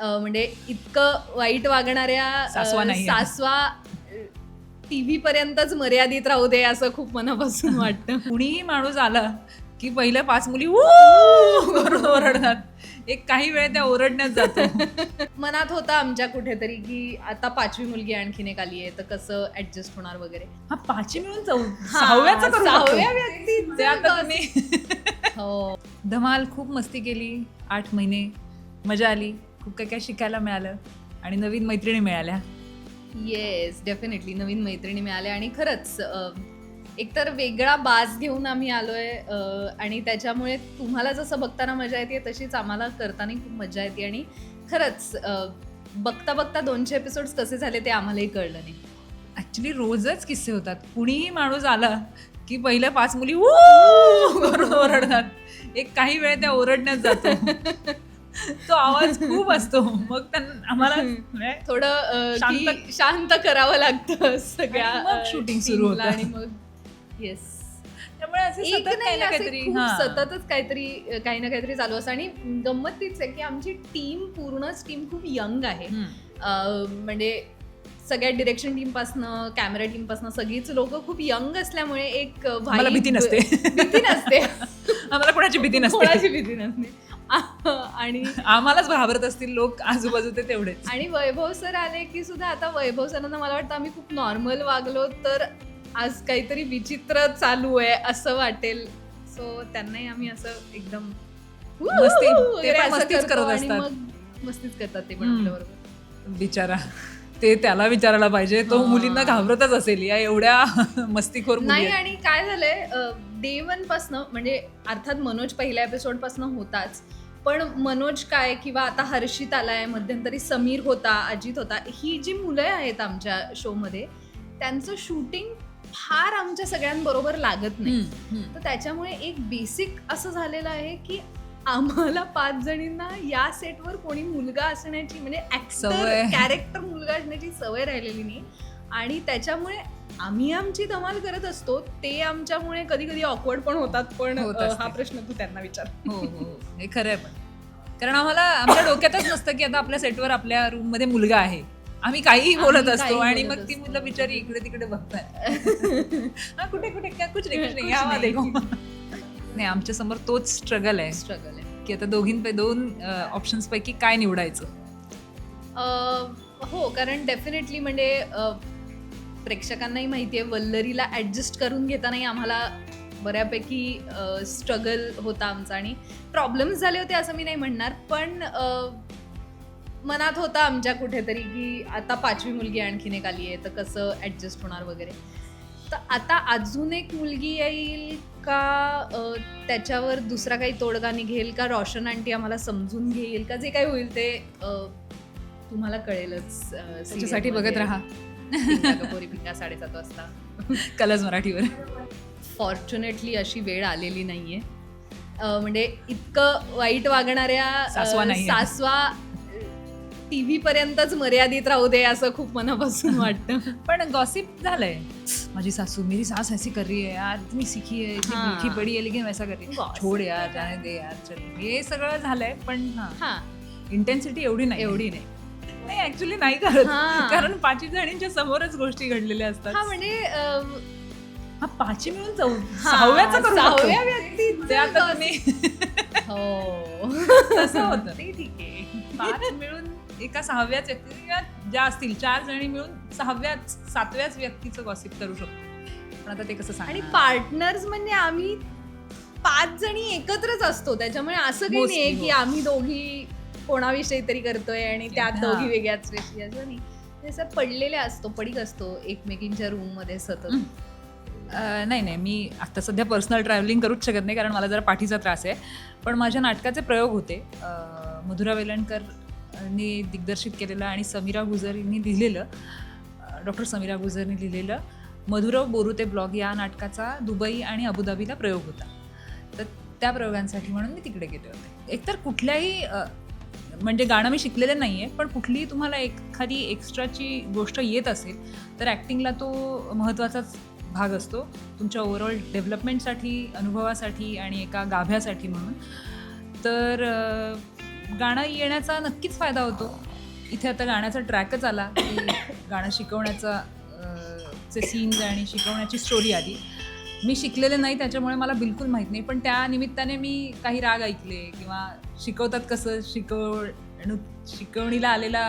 म्हणजे इतकं वाईट वागणाऱ्या सासवा नाहीये. सासवा टीव्ही पर्यंतच मर्यादित राहू दे असं खूप मनापासून वाटतं. कुणीही माणूस आला की पहिल्या पाच मुली "ऊ" करून ओरडतात. एक काही वेळ त्या ओरडण्यात जातो. मनात होतं आमच्या कुठेतरी की आता पाचवी मुलगी आणखीन एक आली आहे तर कसं ऍडजस्ट होणार वगैरे. हा पाचवी मिळून जाऊ. सहाव्याचं करू सहाव्या शकतो. व्यक्तीचं ते आता तुम्ही हो. धमाल खूप मस्ती केली आठ महिने. मजा आली. खूप काही काही शिकायला मिळालं आणि नवीन मैत्रिणी मिळाल्या. येस डेफिनेटली नवीन मैत्रिणी मिळाल्या आणि खरंच एकतर वेगळा बाज घेऊन आम्ही आलोय आणि त्याच्यामुळे तुम्हाला जसं बघताना मजा येते तशीच आम्हाला करताना खूप मजा येते आणि खरंच बघता बघता दोनशे एपिसोड्स कसे झाले ते आम्हालाही कळलं नाही. ऍक्च्युली रोजच किस्से होतात. कुणीही माणूस आला की पहिल्या पाच मुली ओरडतात. एक काही वेळ त्या ओरडण्यात जातो. तो आवाज खूप असतो. मग त्यांना आम्हाला म्हणजे थोडं शांत- शांत करावं लागतं सगळ्या shooting सुरू होतं. आणि मग येस त्यामुळे असे सतत काही ना काहीतरी. सततच काहीतरी काही ना काहीतरी चालू असतं. आणि गंमत तीच आहे की आमची टीम पूर्णच टीम खूप यंग आहे. म्हणजे सगळ्या डिरेक्शन टीम पासनं कॅमेरा टीम पासनं सगळीच लोक खूप यंग असल्यामुळे एक भीती नसते. भीती नसते. आम्हाला कोणाची भीती नसते. कोणाची भीती नसते. आणि आम्हालाच घाबरत असतील लोक आजूबाजूचे तेवढेच आणि वैभव सर आले की सुद्धा आता वैभव सरांना मला वाटतं आम्ही खूप नॉर्मल वागलो तर आज काहीतरी विचित्र चालू आहे असं वाटेल सो त्यांनाही आम्ही असं एकदम मस्तीच करतो असतात. मस्तीच करतात ते पण बिचारा ते त्याला विचारायला पाहिजे तो. मुलींना घाबरतच असेल या एवढ्या मस्तीखोर मुली नाही. आणि काय झालंय डे वन पासनं म्हणजे अर्थात मनोज पहिल्या एपिसोड पासनं होताच पण मनोज काय किंवा आता हर्षित आलाय मध्यंतरी समीर होता अजित होता ही जी मुलं आहेत आमच्या शो मध्ये त्यांचं शूटिंग फार आमच्या सगळ्यांबरोबर लागत नाही. तर त्याच्यामुळे एक बेसिक असं झालेलं आहे की आम्हाला पाच जणींना या सेटवर कोणी मुलगा असण्याची म्हणजे ऍक्टर. कॅरेक्टर मुलगा असण्याची सवय राहिलेली नाही आणि त्याच्यामुळे आम्ही आमची धमाल करत असतो ते आमच्यामुळे कधी कधी ऑकवर्ड पण होतात पण होत अ, असते. हा प्रश्न तू त्यांना विचार. हो हो हो. हे खरं आहे पण. कारण आम्हाला आमच्या डोक्यातच नसतं की आता आपल्या सेटवर आपल्या रूममध्ये मुलगा आहे. आम्ही काहीही आम्ही बोलत असतो काहीही आणि बोलत मग ती असतो. मुलं बिचारी इकडे तिकडे बघतात. हा, कुठे कुठे? क्या कुछ नाही कुछ नाही. कुछ या नाही. देखो. नाही आमच्यासमोर तोच स्ट्रगल आहे. स्ट्रगल आहे. की आता दोघींपैकी दोन ऑप्शन्स पैकी काय निवडायचं? अ, हो कारण डेफिनेटली म्हणजे अ, प्रेक्षकांनाही माहिती आहे वल्लरीला ॲडजस्ट करून घेतानाही आम्हाला बऱ्यापैकी स्ट्रगल होता आमचा आणि प्रॉब्लेम्स झाले होते असं मी नाही म्हणणार पण मनात होतं आमच्या कुठेतरी की आता पाचवी मुलगी आणखीन एक आली आहे तर कसं ॲडजस्ट होणार वगैरे तर आता अजून एक मुलगी येईल का त्याच्यावर दुसरा काही तोडगा निघेल का रोशन आंटी आम्हाला समजून घेईल का जे काही होईल ते तुम्हाला कळेलच त्याच्यासाठी बघत. राहा कपोरी पिंका साडेसात वाजता. कलर्स मराठीवर. फॉर्च्युनेटली अशी वेळ आलेली नाहीये. अ, म्हणजे इतकं वाईट वागणाऱ्या अ, सासवा नाहीये. सासवा टीव्ही पर्यंतच मर्यादित राहू दे असं खूप मनापासून वाटतं. पण गॉसिप झालंय. माझी सासू मेरी सास ऐसी कर रही है यार. इतनी सीखी है इतनी हाँ. भूखी पड़ी है लेकिन वैसा कर रही है. Gossip. छोड यार जाने दे यार चल. हे सगळं झालंय पण हा. हा. इंटेन्सिटी एवढी नाही एवढी नाही. नाही ऍक्च्युली नाही करत हा. कारण पाचवी जणींच्या समोरच गोष्टी घडलेल्या असतात हा म्हणजे हा पाचवी मिळून जाऊ सहाव्याचं करू सहाव्या शकतो. व्यक्तीचं ते आता gossip. तुम्ही हो तसं होतं ते ठीक आहे पाच मिळून एका सहाव्याच व्यक्ती किंवा ज्या असतील चार जणी मिळून सहाव्याच सातव्याच व्यक्तीचं गॉसिप करू शकतो पण आता ते कसं आणि सांगणार? पार्टनर्स म्हणजे आम्ही पाच जणी एकत्रच असतो त्याच्यामुळे असं काही Mostly, नाही की हो. आम्ही दोघी कोणाविषयी तरी करतोय आणि त्यात. दोघी वेगळ्याच विषयी. असं नाही. असं पडलेले असतो पडीक असतो एकमेकींच्या रूममध्ये सतत. नाही नाही. मी आता सध्या पर्सनल ट्रॅव्हलिंग करूच शकत नाही कारण मला जरा पाठीचा त्रास आहे. पण माझ्या नाटकाचे प्रयोग होते. मधुरा वेलणकर नी दिग्दर्शित केलेलं आणि समीरा गुजरींनी लिहिलेलं. डॉक्टर समीरा गुजरनी लिहिलेलं. मधुरव बोरुते ब्लॉग या नाटकाचा दुबई आणि अबुधाबीला प्रयोग होता. तर त्या प्रयोगांसाठी म्हणून मी तिकडे गेले होते. एकतर कुठल्याही म्हणजे गाणं मी शिकलेलं नाही आहे पण कुठलीही तुम्हाला एखादी एक्स्ट्राची गोष्ट येत असेल तर ॲक्टिंगला तो महत्त्वाचाच भाग असतो. तुमच्या ओव्हरऑल डेव्हलपमेंटसाठी अनुभवासाठी आणि एका गाभ्यासाठी म्हणून. तर गाणं येण्याचा नक्कीच फायदा होतो. इथे आता गाण्याचा ट्रॅकच आला की गाणं शिकवण्याचा चे सीन्स आणि शिकवण्याची स्टोरी आली. मी शिकलेले नाही त्याच्यामुळे मला बिलकुल माहीत नाही. पण त्या निमित्ताने मी काही राग ऐकले किंवा शिकवतात कसं शिकवणू शिकवणीला आलेला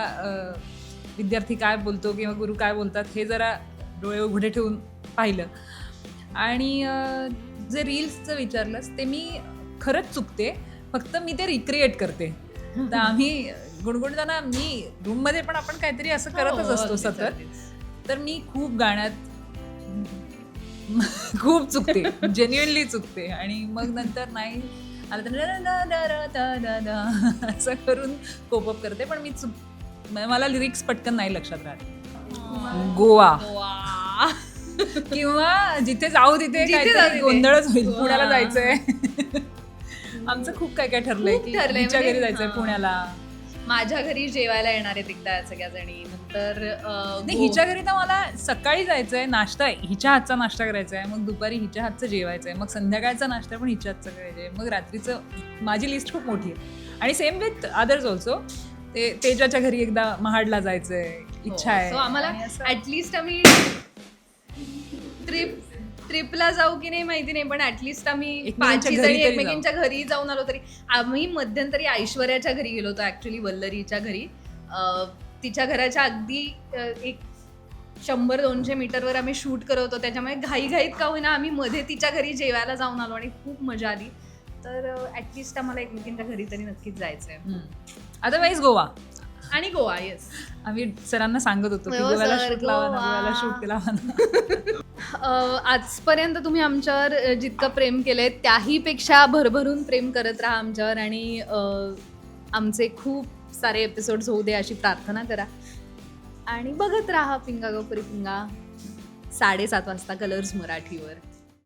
विद्यार्थी काय बोलतो किंवा गुरु काय बोलतात हे जरा डोळे उघडे ठेवून पाहिलं. आणि जे रील्सचं विचारलंस ते मी खरंच चुकते. फक्त मी ते रिक्रिएट करते. तर आम्ही गुणगुणताना मी रूममध्ये पण आपण काहीतरी असं करतच हो, असतो सतत. तर मी खूप गाण्यात खूप चुकते. जेन्युअनली चुकते. आणि मग नंतर नाही. आलं असं करून कोपअप करते. पण मी चुक मला लिरिक्स पटकन नाही लक्षात राहत. गोवा. किंवा जिथे जाऊ तिथे. गोंधळच होईल. पुण्याला जायचंय. आमचं खूप काय काय ठरलंय की हिच्या म्हणजे- घरी जायचंय. पुण्याला. माझ्या घरी जेवायला येणार आहेत एकदा सगळ्या जणी नंतर अं, नाही गो- हिच्या घरी तर मला सकाळी जायचंय नाश्ता हिच्या हातचा नाश्ता करायचा आहे मग दुपारी हिच्या हातचं जेवायचं आहे मग संध्याकाळचा नाश्ता पण हिच्या हातचा करायचा आहे मग रात्रीचं माझी लिस्ट खूप मोठी आहे. आणि सेम विथ अदर्स ऑल्सो ते तेजाच्या घरी एकदा महाडला जायचंय इच्छा आहे. हो. So आम्हाला आणि असं- ऍटलिस्ट आम्ही ट्रिप ट्रिपला जाऊ की नाही माहिती नाही पण ऍटलिस्ट आम्ही एकमेकांच्या घरी तरी एकमेकींच्या घरी जाऊन आलो तरी. आम्ही मध्यंतरी ऐश्वर्याच्या घरी गेलो होतो ऍक्च्युली वल्लरीच्या घरी. अं, तिच्या घराच्या अगदी अं, एक शंभर दोनशे मीटरवर आम्ही शूट करत होतो. त्याच्यामुळे घाईघाईत का होईना आम्ही मध्ये तिच्या घरी जेवायला जाऊन आलो आणि खूप मजा आली. तर ऍटलिस्ट आम्हाला एकमेकींच्या घरी तरी नक्कीच जायचंय. अदरवाईज गोवा. आणि गोवा येस आम्ही सरांना सांगत होतो की हो, गोव्याला सर, शूट लावा ना गोवा. गोव्याला शूट केला ना. अ, आजपर्यंत तुम्ही आमच्यावर अ, जितकं प्रेम केलंय त्याहीपेक्षा भरभरून प्रेम करत राहा आमच्यावर आणि अ, आमचे खूप सारे एपिसोड्स होऊ दे अशी प्रार्थना करा. आणि बघत राहा पिंगा गो परी पिंगा साडेसात वाजता कलर्स मराठीवर.